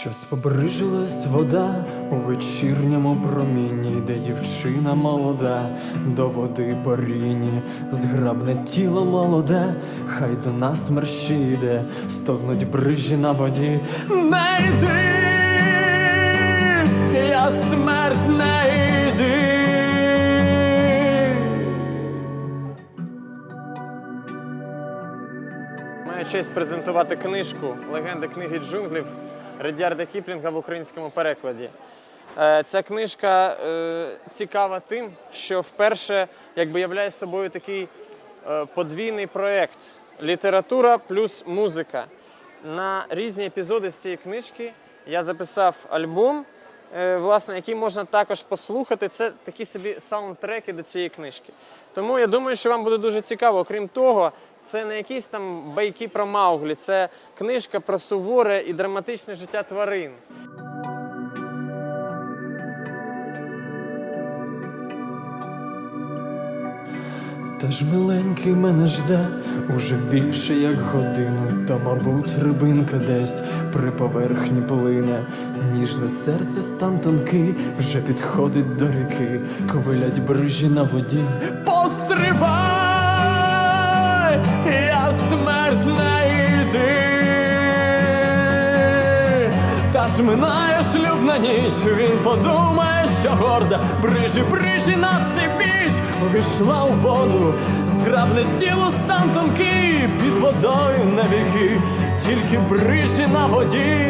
Щось побрижилась вода у вечірньому промінні, де дівчина молода до води поріні, зграбне тіло молоде, хай до нас мерщі йде, стогнуть брижі на воді. Не йди, я смерть не йди. Маю честь презентувати книжку Легенда книги джунглів Редярда Кіплінга в українському перекладі. Е, Ця книжка е, цікава тим, що вперше якби являє собою такий е, подвійний проєкт література плюс музика. На різні епізоди з цієї книжки я записав альбом, власне, який можна також послухати. Це такі собі саундтреки до цієї книжки. Тому я думаю, що вам буде дуже цікаво. Окрім того, це не якісь там байки про Мауглі, це книжка про суворе і драматичне життя тварин. Та ж миленький мене жде уже більше як годину, та, мабуть, рибинка десь при поверхні плине. Ніжне серце стан тонкий вже підходить до ріки, ковилять брижі на воді. Постривай, Ж минає шлюбна ніч, він подумає, що горда. Брижі, брижі на біч. Увійшла у воду, зграбне тіло стан тонкий. Під водою навіки, тільки брижі на воді.